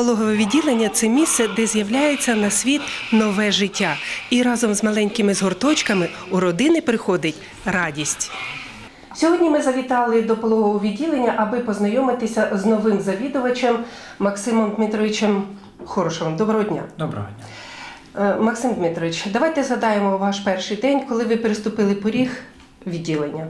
Пологове відділення це місце, де з'являється на світ нове життя. І разом з маленькими згорточками у родини приходить радість. Сьогодні ми завітали до пологового відділення, аби познайомитися з новим завідувачем Максимом Дмитровичем Хорошовим. Доброго дня. Доброго дня. Е, Максим Дмитрович, давайте згадаємо ваш перший день, коли ви переступили поріг відділення.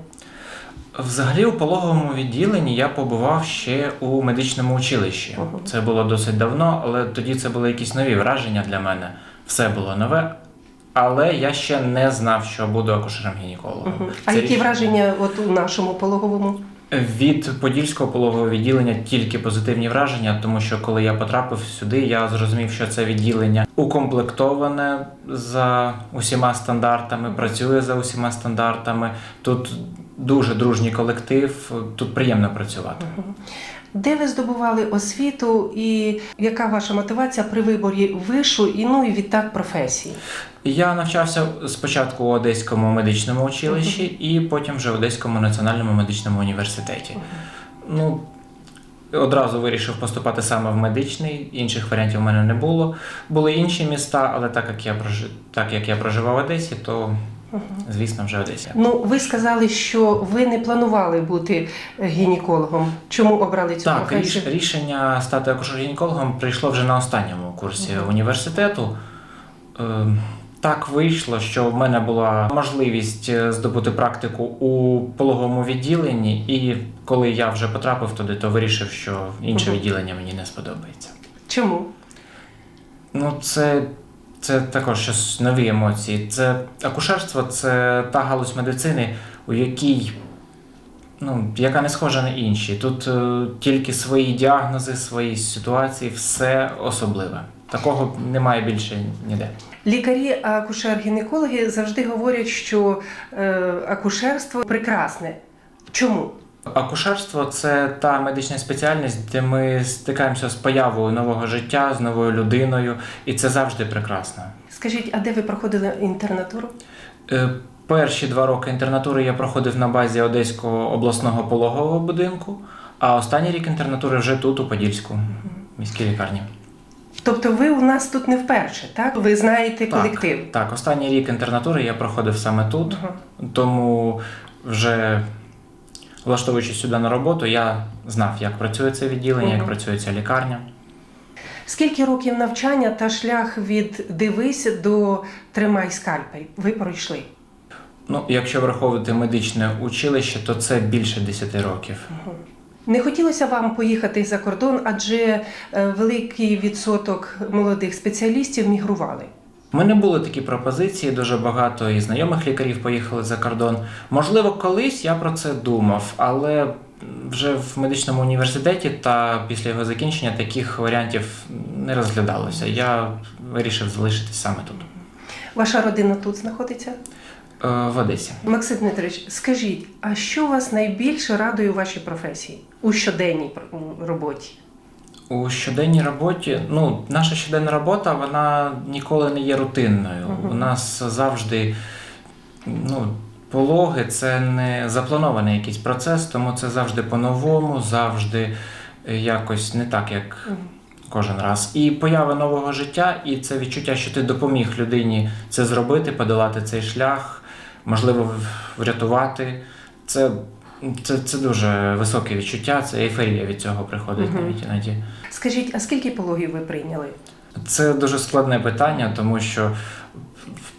Взагалі у пологовому відділенні я побував ще у медичному училищі. Це було досить давно, але тоді це були якісь нові враження для мене. Все було нове. Але я ще не знав, що буду акушером-гінекологом. Мгм. А які річ- враження от у нашому пологовому? Від подільського пологового відділення тільки позитивні враження, тому що коли я потрапив сюди, я зрозумів, що це відділення укомплектоване за усіма стандартами, працює за усіма стандартами. Тут дуже дружній колектив, тут приємно працювати. Де ви здобували освіту і яка ваша мотивація при виборі вишу і ну і відтак професії? Я навчався спочатку у Одеському медичному училищі і потім вже в Одеському національному медичному університеті. Ну, одразу вирішив поступати саме в медичний, інших варіантів у мене не було. Були інші міста, але так як я прожи... так як я проживав в Одесі, то звісно вже Одесі. Ну, ви сказали, що ви не планували бути гінекологом. Чому обрали цю Так, професію? ріш- рішення стати акушер-гінекологом прийшло вже на останньому курсі університету. Е, Так вийшло, що в мене була можливість е, здобути практику у пологовому відділенні, і коли я вже потрапив туди, то вирішив, що інше відділення мені не сподобається. Чому? Ну, це, це також щось нові емоції. Це акушерство це та галузь медицини, у якій ну, яка не схожа на інші. Тут е, тільки свої діагнози, свої ситуації, все особливе. Такого немає більше ніде. Лікарі, акушер-гінекологи завжди говорять, що е, акушерство прекрасне. Чому? Акушерство це та медична спеціальність, де ми стикаємося з появою нового життя, з новою людиною, і це завжди прекрасно. Скажіть, а де ви проходили інтернатуру? Е, Перші два роки інтернатури я проходив на базі Одеського обласного пологового будинку, а останній рік інтернатури вже тут, у Подільську, міській лікарні. Тобто ви у нас тут не вперше, так? Ви знаєте колектив. Так, так, останній рік інтернатури я проходив саме тут, Ага. тому вже влаштовуючись сюди на роботу, я знав, як працює це відділення, як працює ця лікарня. Скільки років навчання та шлях від дивись до тримай скальпель ви пройшли? Ну, якщо враховувати медичне училище, то це більше 10 років. Не хотілося вам поїхати за кордон, адже е, великий відсоток молодих спеціалістів мігрували. У мене були такі пропозиції, дуже багато і знайомих лікарів поїхали за кордон. Можливо, колись я про це думав, але вже в медичному університеті та після його закінчення таких варіантів не розглядалося. Я вирішив залишитись саме тут, Ваша родина тут знаходиться? е, в Одесі. Максим Дмитрович, скажіть, а що вас найбільше радує у вашій професії у щоденній роботі? У щоденній роботі, ну, наша щоденна робота, вона ніколи не є рутинною. Мгм. У нас завжди ну, пологи це не запланований якийсь процес, тому це завжди по-новому, завжди е, якось не так, як Мгм. кожен раз. І поява нового життя, і це відчуття, що ти допоміг людині це зробити, подолати цей шлях, можливо, врятувати. Це, це, це дуже високе відчуття, це ейфорія від цього приходить Мгм. навіть іноді. Скажіть, а скільки пологів ви прийняли? Це дуже складне питання, тому що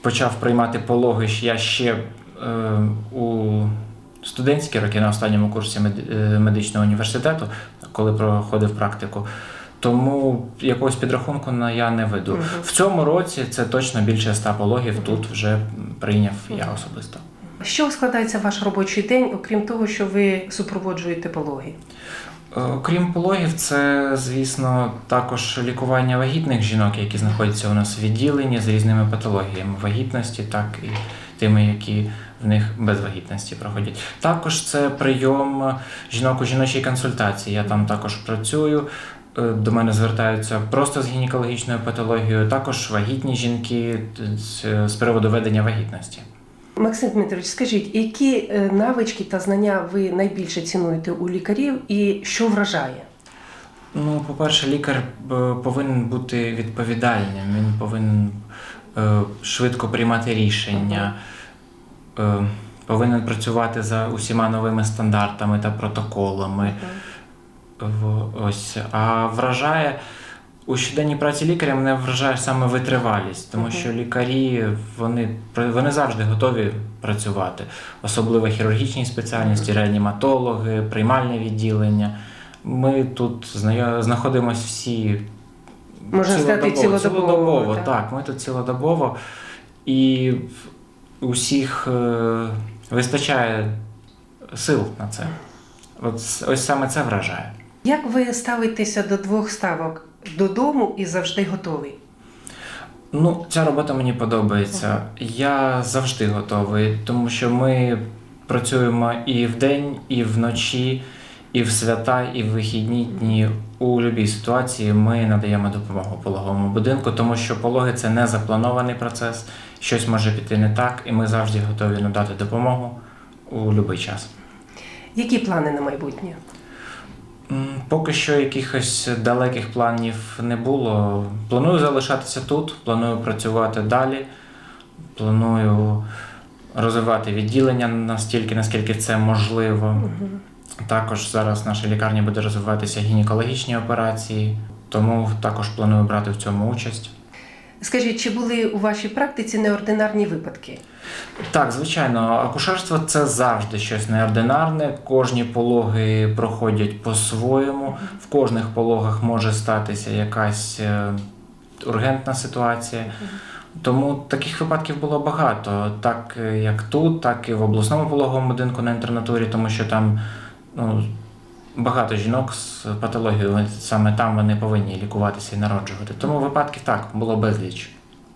почав приймати пологи я ще е, у студентські роки на останньому курсі е, медичного університету, коли проходив практику. Тому якогось підрахунку на я не веду. Мгм. В цьому році це точно більше ста пологів тут вже прийняв я особисто. Чого складається ваш робочий день, окрім того, що ви супроводжуєте пологи? Е, Окрім пологів, це, звісно, також лікування вагітних жінок, які знаходяться у нас в відділенні з різними патологіями вагітності, так і тими, які в них без вагітності проходять. Також це прийом жінок у жіночій консультації. Я там також працюю. Е, До мене звертаються просто з гінекологічною патологією, також вагітні жінки з приводу ведення вагітності. Максим Дмитрович, скажіть, які е, навички та знання ви найбільше цінуєте у лікарів і що вражає? Ну, по-перше, лікар е, повинен бути відповідальним, він повинен е, швидко приймати рішення, повинен працювати за усіма новими стандартами та протоколами. Ось. А вражає у щоденній праці лікаря мене вражає саме витривалість, тому що лікарі вони, вони завжди готові працювати, особливо хірургічні спеціальності, реаніматологи, приймальне відділення. Ми тут знаходимося всі Можна сказати, цілодобово, цілодобово. так. Так, ми тут цілодобово, і усіх е, вистачає сил на це. От, ось саме це вражає. Як ви ставитеся до двох ставок додому і завжди готовий? Ну, ця робота мені подобається. Я завжди готовий, тому що ми працюємо і вдень, і вночі, і в свята, і в вихідні дні. У будь-якій ситуації ми надаємо допомогу пологовому будинку, тому що пологи це не запланований процес, щось може піти не так, і ми завжди готові надати допомогу у будь-який час. Які плани на майбутнє? Поки що якихось далеких планів не було. Планую залишатися тут, планую працювати далі, планую розвивати відділення настільки, наскільки це можливо. Також зараз в нашій лікарні буде розвиватися гінекологічні операції, тому також планую брати в цьому участь. Скажіть, чи були у вашій практиці неординарні випадки? Так, звичайно, акушерство це завжди щось неординарне. Кожні пологи проходять по-своєму. В кожних пологах може статися якась е, ургентна ситуація. Тому таких випадків було багато, так е, як тут, так і в обласному пологовому будинку на інтернатурі, тому що там ну, багато жінок з патологією, саме там вони повинні лікуватися і народжувати. Тому випадків так було безліч.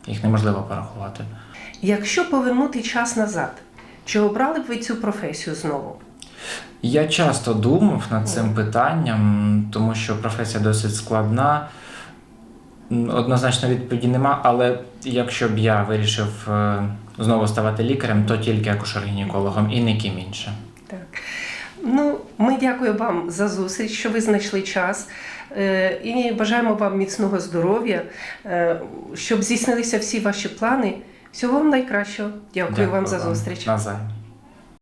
Їх неможливо порахувати. Якщо повернути час назад, чи обрали б ви цю професію знову? Я часто думав над цим питанням, тому що професія досить складна. Однозначно відповіді нема, але якщо б я вирішив е, знову ставати лікарем, то тільки акушер-гінекологом і ніким іншим. Так. Ну, ми дякуємо вам за зустріч, що ви знайшли час. Е, І бажаємо вам міцного здоров'я, е, щоб здійснилися всі ваші плани. Всього вам найкращого. Дякую, вам за зустріч. Навзаєм.